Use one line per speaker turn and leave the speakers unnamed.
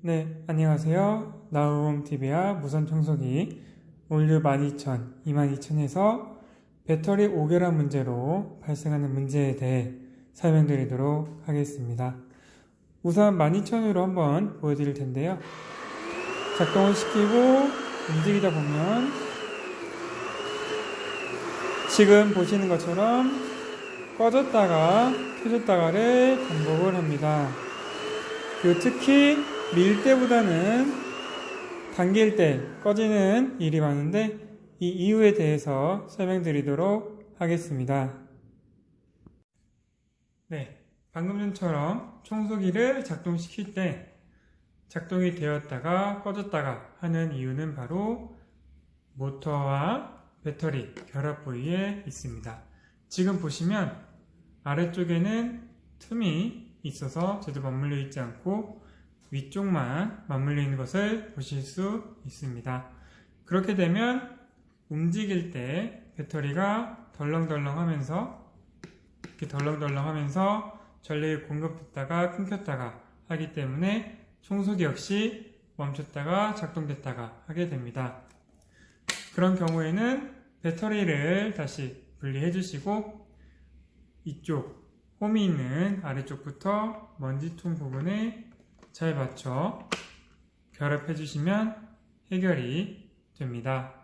네, 안녕하세요. 나우홈TV와 무선 청소기 올류 12,000, 22,000에서 배터리 5결함 문제로 발생하는 문제에 대해 설명드리도록 하겠습니다. 우선 12,000으로 한번 보여드릴 텐데요. 작동을 시키고 움직이다 보면 지금 보시는 것처럼 꺼졌다가 켜졌다가를 반복을 합니다. 그리고 특히 밀 때보다는 당길 때 꺼지는 일이 많은데 이 이유에 대해서 설명드리도록 하겠습니다. 네, 방금 전처럼 청소기를 작동시킬 때 작동이 되었다가 꺼졌다가 하는 이유는 바로 모터와 배터리 결합 부위에 있습니다. 지금 보시면 아래쪽에는 틈이 있어서 제대로 맞물려 있지 않고 위쪽만 맞물려 있는 것을 보실 수 있습니다. 그렇게 되면 움직일 때 배터리가 덜렁덜렁 하면서 이렇게 덜렁덜렁 하면서 전력이 공급됐다가 끊겼다가 하기 때문에 청소기 역시 멈췄다가 작동됐다가 하게 됩니다. 그런 경우에는 배터리를 다시 분리해 주시고 이쪽 홈이 있는 아래쪽부터 먼지통 부분에 잘 맞춰 결합해 주시면 해결이 됩니다.